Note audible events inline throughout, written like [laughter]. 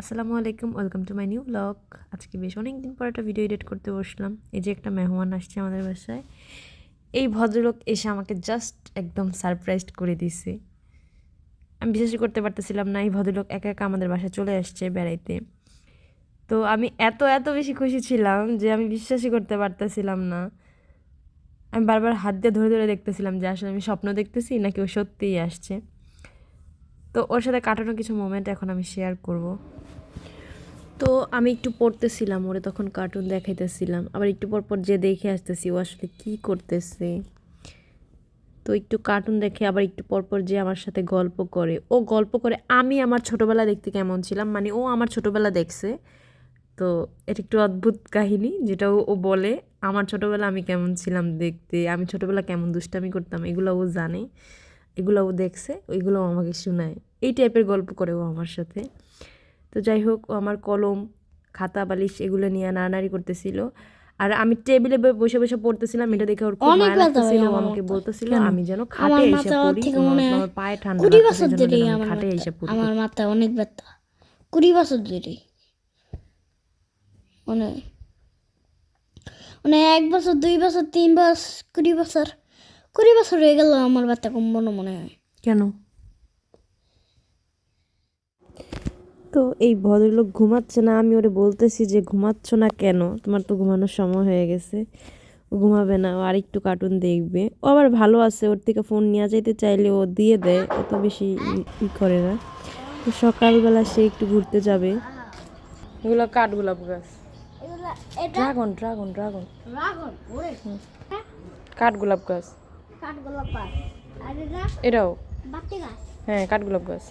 আসসালামু আলাইকুম, welcome to my new blog. আজকে বেশ অনেক দিন পর একটা ভিডিও এডিট করতে বসলাম। এই যে একটা মেহমান আসছে আমাদের বাসায়। এই ভদ্রলোক এসে আমাকে জাস্ট একদম সারপ্রাইজ করে দিছে। আমি বিশ্বাসই করতে পারতেছিলাম না এই ভদ্রলোক একা একা আমাদের বাসায় চলে আসছে বেড়াইতে। তো আমি এত এত বেশি খুশি ছিলাম যে আমি বিশ্বাসই করতে পারতেছিলাম না। আমি বারবার হাত দিয়ে ধরে ধরে দেখতেছিলাম যে আসলে আমি স্বপ্ন দেখতেছি নাকি ও সত্যিই আসছে। তো ওর সাথে কাটানো কিছু মোমেন্ট এখন আমি শেয়ার করব। তো আমি একটু পড়তেছিলাম, ওরে তখন কার্টুন দেখাইতেছিলাম। আবার একটু পর পর যে দেখে আসতেছি, ও আসলে কী করতেছে? তো একটু কার্টুন দেখে আবার একটু পর পর যে আমার সাথে গল্প করে। ও গল্প করে, আমি আমার ছোটোবেলা দেখতে কেমন ছিলাম? মানে ও আমার ছোটোবেলা দেখছে। তো এটা একটু অদ্ভুত কাহিনী, যেটা ও বলে, আমার ছোটোবেলা আমি কেমন ছিলাম দেখতে? আমি ছোটোবেলা কেমন দুষ্টামি করতাম? এগুলো ও জানে। এগুলো ও দেখছে, ওইগুলো আমাকে শোনায়। এই টাইপের গল্প করে ও আমার সাথে। তো যাই হোক আমার কলম খাতা বালিশ এগুলো নিয়ে নাড়ানাড়ি করতেছিল। আর আমি টেবিলে বসে বসে পড়তেছিলাম এটা দেখে ওর খুব মায়া লাগতেছিল আমাকে বলতেছিল আমি যেন খাটে এসে মাথা পড়ি থেকে আমার পায়ে ঠান্ডা কুড়ি বছর আমার খাটে এসে পড়ি। আমার মাথায় অনেক ব্যথা। কুড়ি বছর ধরেই মানে মানে এক বছর দুই বছর তিন বছর কুড়ি বছর কুড়ি বছর হয়ে গেল আমার ব্যথা কমানো মনে হয়। কেন? তো এই ভদ্রলোক ঘুমাচ্ছে না আমি ওরে বলতেছি যে ঘুমাচ্ছ না কেন? তোমার তো ঘুমানোর সময় হয়ে গেছে। ও ঘুমাবে না ও আরেকটু কার্টুন দেখবে। ও আবার ভালো আছে ওর থেকে ফোন নিয়ে যাইতে চাইলে ও দিয়ে দেয় অত বেশি ই- করে না। তো সকালবেলা সে একটু ঘুরতে যাবে। এগুলো কাঠগোলাপ গাছ। Dragon dragon dragon. কাঠগোলাপ গাছ। আর এটাও। বাতি গাছ। হ্যাঁ কাঠগোলাপ গাছ।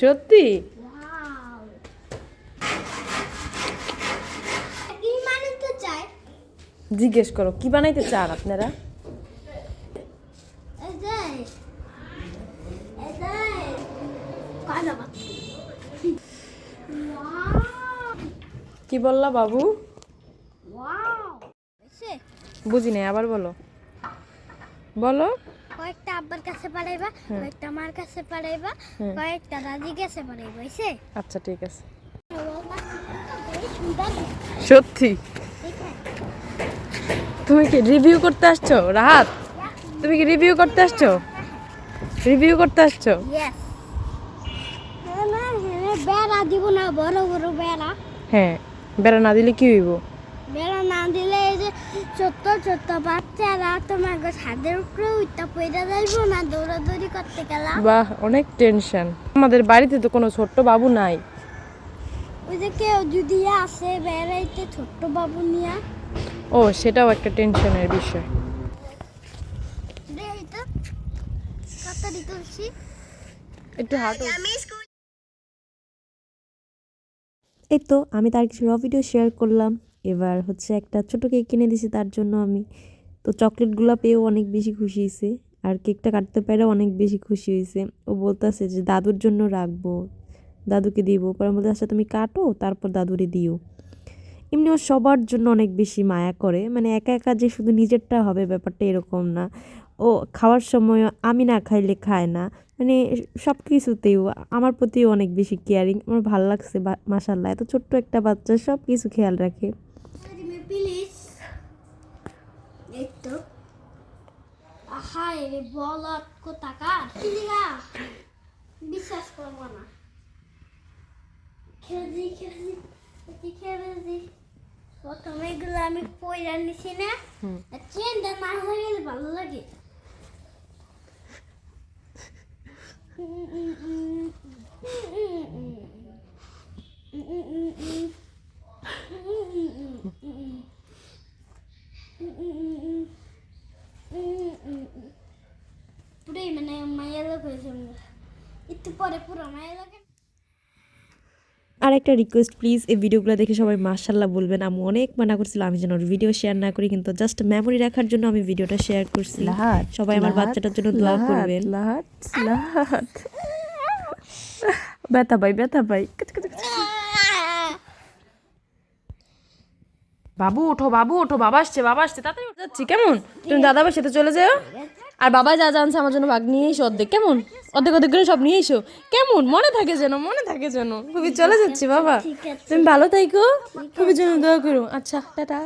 সত্যি? জিজ্ঞেস করো কি বানাইতে চান আপনারা? কি বললা বাবু? বুঝি নাই আবার বলো। বলো। কয়েকটা আব্বার কাছে পাঠাইবা কয়েকটা মার কাছে পাঠাইবা হুম। কয়েকটা দাদির কাছে পাঠাইবা এসে আচ্ছা ঠিক আছে। সত্যি? তুমি কি রিভিউ করতে আসছো রাহাত? তুমি কি রিভিউ করতে আসছো? রিভিউ করতে আসছো? বেড়া দিব না বড় বড় বেড়া। হ্যাঁ বেড়া না দিলে কি হইব? বেড়া না দিলে ছোট্ট ছোট্ট বাচ্চারা তোমার ছাদের উপরে উঠতে পড়ে যাইব না দৌড়াদৌড়ি করতে গেলাম। বাহ অনেক টেনশন। আমাদের বাড়িতে তো কোনো ছোট্ট বাবু নাই। ওই যে কেউ যদি আসে বেড়াইতে ছোট্ট বাবু নিয়ে। ও সেটাও একটা টেনশনের বিষয়। একটু হাঁটো। এই তো আমি তার কিছু র ভিডিও শেয়ার করলাম। এবার হচ্ছে একটা ছোট কেক কিনে দিছি তার জন্য আমি। তো চকলেটগুলো পেয়েও অনেক বেশি খুশি হয়েছে। আর কেকটা কাটতে পেরেও অনেক বেশি খুশি হয়েছে। ও বলতেছে যে, দাদুর জন্য রাখব। দাদুকে দিব। পরে বলতে আচ্ছা তুমি কাটো, তারপর দাদুরে দিও। এমনি ও সবার জন্য অনেক বেশি মায়া করে। মানে একা একা যে শুধু নিজেরটা হবে ব্যাপারটা এরকম না। ও খাওয়ার সময় আমি না খাইলে খায় না। মানে সব কিছুতেই আমার প্রতিও অনেক বেশি কেয়ারিং আমার ভালো লাগছে মাসাল্লাহ এত ছোট্ট একটা বাচ্চা সব কিছু খেয়াল রাখে প্লিজ এই তো এরে বলত কোথাকার? কিলিগা বিশ্বাস করব না। খেলছি খেলছি খেলছি খেলছি। প্রথমে এগুলো আমি পয়লা নিছি না। চেনটা না হয়ে গেলে ভালো লাগে। পুরাই [laughs] মানে মায়া লোক হয়েছে আমার। একটু পরে পুরো মায়া আর একটা রিকোয়েস্ট প্লিজ এই ভিডিওগুলো দেখে সবাই মার্শাল্লাহ বলবেন। আমি অনেক মানা করছিল আমি যেন ভিডিও শেয়ার না করি কিন্তু জাস্ট মেমোরি রাখার জন্য আমি ভিডিওটা শেয়ার করছি। সবাই আমার বাচ্চাটার জন্য দোয়া করবেন। ব্যথা পাই ব্যথা পাই। বাবু ওঠো বাবু ওঠো বাবা আসছে বাবা আসছে তাড়াতাড়ি উঠে। যাচ্ছি কেমন? তুমি দাদা বাবার সাথে চলে যাও। আর বাবা যা জানছে আমার জন্য ভাগ নিয়ে এসো অর্ধেক কেমন? অর্ধেক অর্ধেক করে সব নিয়ে এসো। কেমন? মনে থাকে যেন মনে থাকে যেন। খুবই চলে যাচ্ছি বাবা। তুমি ভালো থাইকো। খুবই জন্য দোয়া করো। আচ্ছা টাটা।